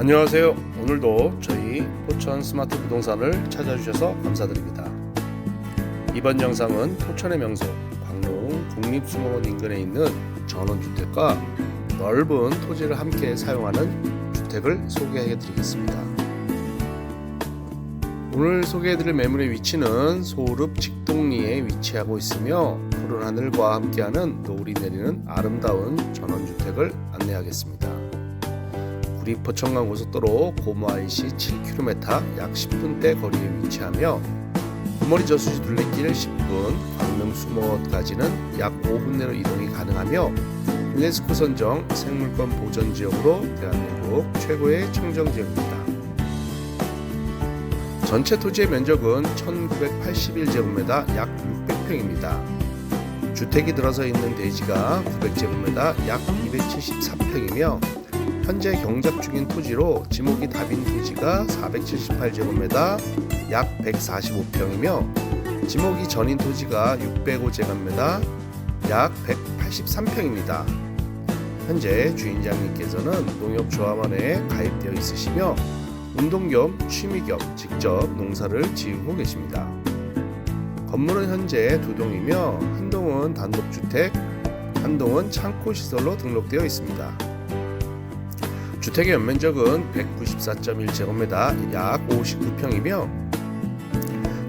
안녕하세요. 오늘도 저희 포천 스마트 부동산을 찾아주셔서 감사드립니다. 이번 영상은 포천의 명소 광룡 국립수목원 인근에 있는 전원주택과 넓은 토지를 함께 사용하는 주택을 소개해 드리겠습니다. 오늘 소개해드릴 매물의 위치는 소읍 직동리에 위치하고 있으며 푸른 하늘과 함께하는 노을이 내리는 아름다운 전원주택을 안내하겠습니다. 구리 포천강 고속도로 IC 7km 약 10분대 거리에 위치하며 구머리 저수지 둘레길 10분, 광릉 수목까지는 약 5분 내로 이동이 가능하며 유네스코 선정 생물권 보전 지역으로 대한민국 최고의 청정 지역입니다. 전체 토지의 면적은 1981제곱미터 약 600평입니다. 주택이 들어서 있는 대지가 900제곱미터 약 274평이며 현재 경작 중인 토지로 지목이 답인 토지가 478제곱미터 약 145평이며 지목이 전인 토지가 605제곱미터 약 183평입니다. 현재 주인장님께서는 농협조합원에 가입되어 있으시며 운동 겸 취미 겸 직접 농사를 지으고 계십니다. 건물은 현재 두 동이며 한 동은 단독주택, 한 동은 창고 시설로 등록되어 있습니다. 주택의 연면적은 194.1제곱미터 약 59평이며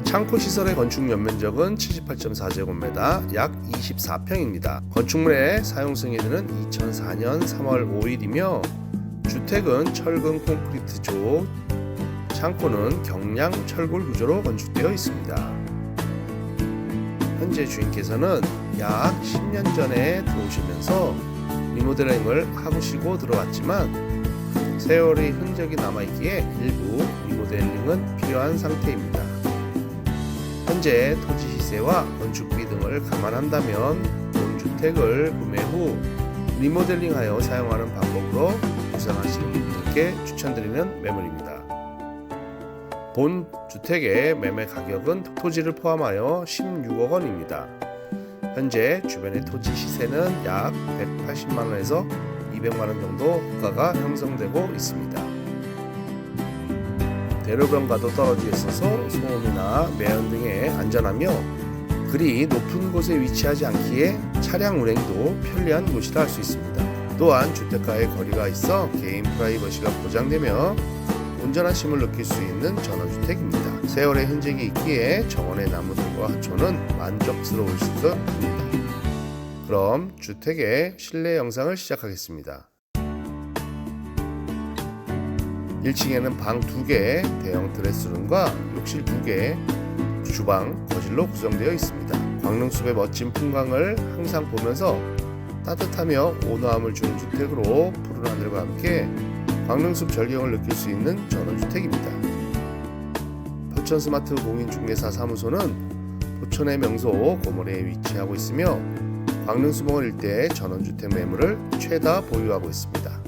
창고 시설의 건축 연면적은 78.4제곱미터 약 24평입니다. 건축물의 사용 승인은 2004년 3월 5일이며 주택은 철근 콘크리트 조, 창고는 경량 철골 구조로 건축되어 있습니다. 현재 주인께서는 약 10년 전에 들어오시면서 리모델링을 하시고 들어왔지만 세월의 흔적이 남아있기에 일부 리모델링은 필요한 상태입니다. 현재 토지 시세와 건축비 등을 감안한다면 본 주택을 구매 후 리모델링하여 사용하는 방법으로 구상하시는 분들께 추천드리는 매물입니다. 본 주택의 매매 가격은 토지를 포함하여 16억 원입니다. 현재 주변의 토지 시세는 약 180만 원에서 200만 원 정도 호가가 형성되고 있습니다. 대로변과도 떨어져 있어서 소음이나 매연 등에 안전하며 그리 높은 곳에 위치하지 않기에 차량 운행도 편리한 곳이라 할 수 있습니다. 또한 주택가의 거리가 있어 개인 프라이버시가 보장되며 온전하심을 느낄 수 있는 전원주택입니다. 세월의 흔적이 있기에 정원의 나무들과 하초는 만족스러울 수도 있습니다. 그럼 주택의 실내 영상을 시작하겠습니다. 1층에는 방 2개, 대형 드레스룸과 욕실 2개, 주방, 거실로 구성되어 있습니다. 광릉숲의 멋진 풍광을 항상 보면서 따뜻하며 온화함을 주는 주택으로 푸른 하늘과 함께 광릉숲 절경을 느낄 수 있는 전원주택입니다. 포천 스마트 공인중개사 사무소는 포천의 명소 고모리에 위치하고 있으며 광릉수목원 일대 전원주택 매물을 최다 보유하고 있습니다.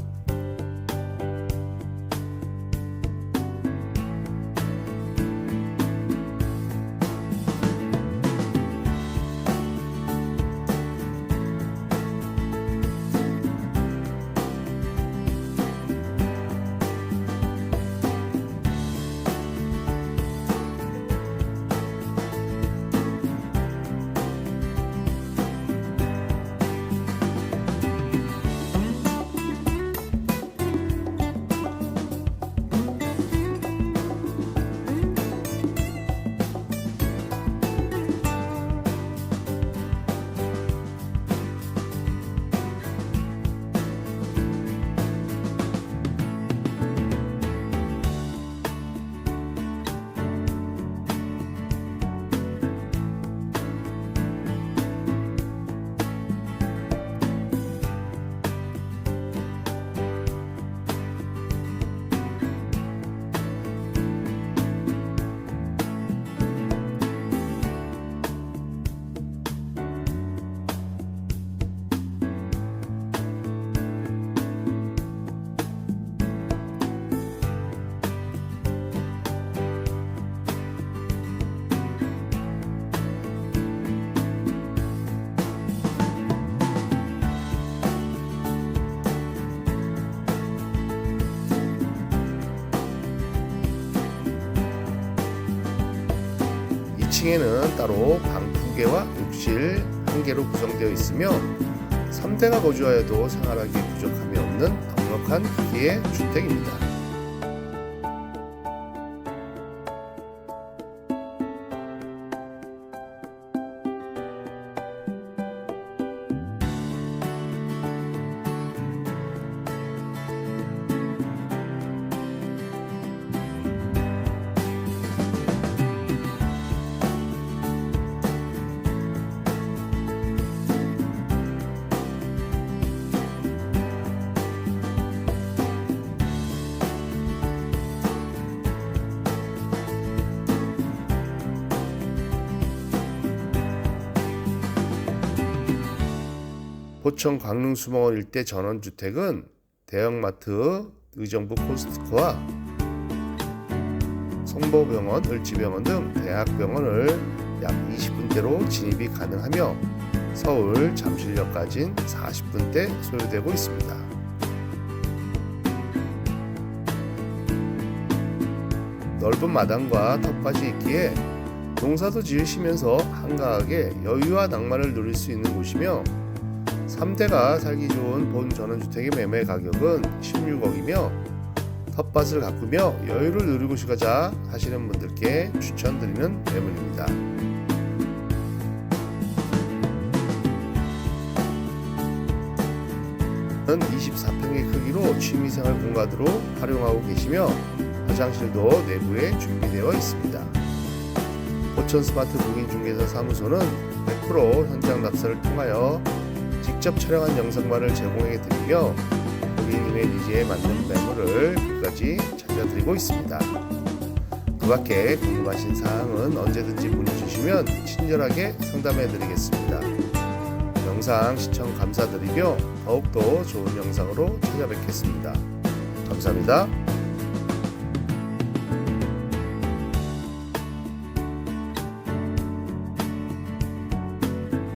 2층에는 따로 방 2개와 욕실 1개로 구성되어 있으며 3대가 거주하여도 생활하기에 부족함이 없는 넉넉한 크기의 주택입니다. 포천 광릉 수목원 일대 전원주택은 대형마트, 의정부 코스트코와 성모병원, 을지병원 등 대학병원을 약 20분대로 진입이 가능하며 서울 잠실역까지는 40분대 소요되고 있습니다. 넓은 마당과 텃밭이 있기에 농사도 지으시면서 한가하게 여유와 낭만을 누릴 수 있는 곳이며 3대가 살기 좋은 본 전원주택의 매매 가격은 16억이며 텃밭을 가꾸며 여유를 누리고 싶어자 하시는 분들께 추천드리는 매물입니다. 는 24평의 크기로 취미생활 공간으로 활용하고 계시며 화장실도 내부에 준비되어 있습니다. 포천 스마트 무인중개사 사무소는 100% 현장 답사를 통하여 직접 촬영한 영상만을 제공해 드리며 고객님의 니즈에 맞는 매물을 끝까지 찾아드리고 있습니다. 그 밖에 궁금하신 사항은 언제든지 문의 주시면 친절하게 상담해 드리겠습니다. 영상 시청 감사드리며 더욱더 좋은 영상으로 찾아뵙겠습니다. 감사합니다.